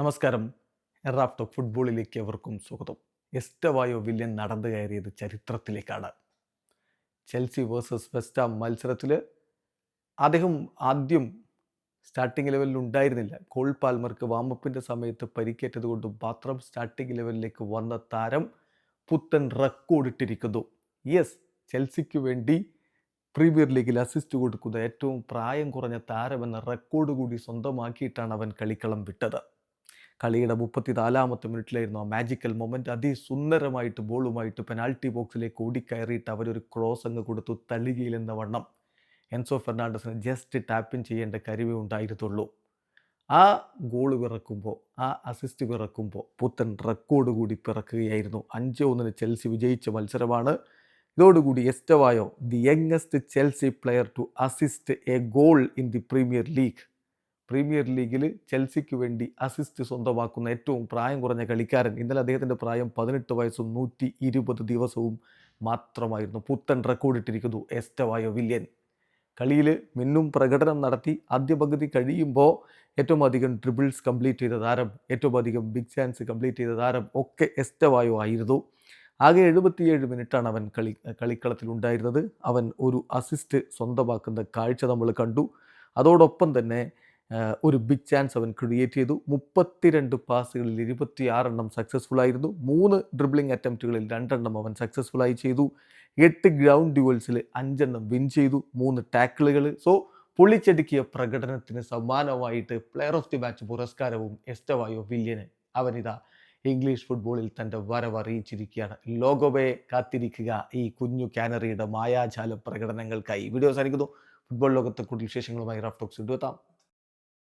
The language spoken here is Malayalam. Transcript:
നമസ്കാരം. എറാഫ്റ്റോ ഫുട്ബോളിലേക്ക് എവർക്കും സ്വാഗതം. എസ്റ്റവായോ വില്യൻ നടന്നു കയറിയത് ചരിത്രത്തിലേക്കാണ്. ചെൽസി വേഴ്സസ് വെസ്റ്റാം മത്സരത്തിൽ അദ്ദേഹം ആദ്യം സ്റ്റാർട്ടിംഗ് ലെവലിൽ ഉണ്ടായിരുന്നില്ല. കോൾ പാൽമർക്ക് വാമപ്പിന്റെ സമയത്ത് പരിക്കേറ്റത് കൊണ്ട് മാത്രം സ്റ്റാർട്ടിംഗ് ലെവലിലേക്ക് വന്ന താരം പുത്തൻ റെക്കോർഡിട്ടിരിക്കുന്നു യെസ് ചെൽസിക്ക് വേണ്ടി പ്രീമിയർ ലീഗിൽ അസിസ്റ്റ് കൊടുക്കുന്ന ഏറ്റവും പ്രായം കുറഞ്ഞ താരമെന്ന റെക്കോർഡ് കൂടി സ്വന്തമാക്കിയിട്ടാണ് അവൻ കളിക്കളം വിട്ടത്. കളിയുടെ മുപ്പത്തി നാലാമത്തെ മിനിറ്റിലായിരുന്നു ആ മാജിക്കൽ മൊമെന്റ് അതിസുന്ദരമായിട്ട് ബോളുമായിട്ട് പെനാൾട്ടി ബോക്സിലേക്ക് ഓടിക്കയറിയിട്ട് അവരൊരു ക്രോസ് അങ്ങ് കൊടുത്തു തള്ളുകയിലെന്ന വണ്ണം എൻസോ ഫെർണാണ്ടസിന് ജസ്റ്റ് ടാപ്പിൻ ചെയ്യേണ്ട കരുവേ ഉണ്ടായിരുന്നുള്ളൂ. ആ ഗോൾ പിറക്കുമ്പോൾ ആ അസിസ്റ്റ് പിറക്കുമ്പോൾ പുത്തൻ റെക്കോർഡ് കൂടി പിറക്കുകയായിരുന്നു. അഞ്ച് ഒന്നിന് ചെൽസി വിജയിച്ച മത്സരമാണ്. ഇതോടുകൂടി Estevao the youngest Chelsea player to assist a goal in the premier league premier ലീഗിൽ ചെൽസിക്ക് വേണ്ടി അസിസ്റ്റ് സ്വന്തമാക്കുന്ന ഏറ്റവും പ്രായം കുറഞ്ഞ കളിക്കാരൻ. ഇന്നലെ അദ്ദേഹത്തിന്റെ പ്രായം പതിനെട്ട് വയസ്സും നൂറ്റി ഇരുപത് ദിവസവും മാത്രമായിരുന്നു. പുത്തൻ റെക്കോർഡ് റെക്കോർഡിട്ടിരിക്കുന്നു എസ്റ്റവായോ വില്യൻ. കളിയിൽ മിന്നും പ്രകടനം നടത്തി ആദ്യ പകുതി കഴിയുമ്പോൾ ഏറ്റവും അധികം ട്രിബിൾസ് കംപ്ലീറ്റ് ചെയ്ത താരം ഏറ്റവും അധികം ബിഗ് ചാൻസ് കംപ്ലീറ്റ് ചെയ്ത താരം ഒക്കെ എസ്റ്റവായോ ആയിരുന്നു. ആകെ എഴുപത്തിയേഴ് മിനിറ്റാണ് അവൻ കളി കളിക്കളത്തിൽ ഉണ്ടായിരുന്നത്. അവൻ ഒരു അസിസ്റ്റ് സ്വന്തമാക്കുന്ന കാഴ്ച നമ്മൾ കണ്ടു. അതോടൊപ്പം തന്നെ ഒരു ബിഗ് ചാൻസ് അവൻ ക്രിയേറ്റ് ചെയ്തു. മുപ്പത്തിരണ്ട് പാസുകളിൽ ഇരുപത്തിയാറെണ്ണം സക്സസ്ഫുൾ ആയിരുന്നു. മൂന്ന് ഡ്രിബ്ലിംഗ് അറ്റംപ്റ്റുകളിൽ രണ്ടെണ്ണം അവൻ സക്സസ്ഫുൾ ആയി ചെയ്തു. എട്ട് ഗ്രൗണ്ട് ഡ്യൂവൽസിൽ അഞ്ചെണ്ണം വിൻ ചെയ്തു. മൂന്ന് ടാക്കിളുകൾ സോ പൊളിച്ചടുക്കിയ പ്രകടനത്തിന് സമ്മാനമായിട്ട് പ്ലെയർ ഓഫ് ദി മാച്ച് പുരസ്കാരവും എസ്റ്റവായോ വില്യന് അവനിതാ ഇംഗ്ലീഷ് ഫുട്ബോളിൽ തന്റെ വരവ് അറിയിച്ചിരിക്കുകയാണ്. ലോകോബയെ കാത്തിരിക്കുക ഈ കുഞ്ഞു കാനറിയുടെ മായാജാല പ്രകടനങ്ങൾക്കായി. വീഡിയോ അവസാനിക്കുന്നു. ഫുട്ബോൾ ലോകത്തെ കൂടുതൽ വിശേഷങ്ങളുമായി റഫ് ടോക്സ് എത്താം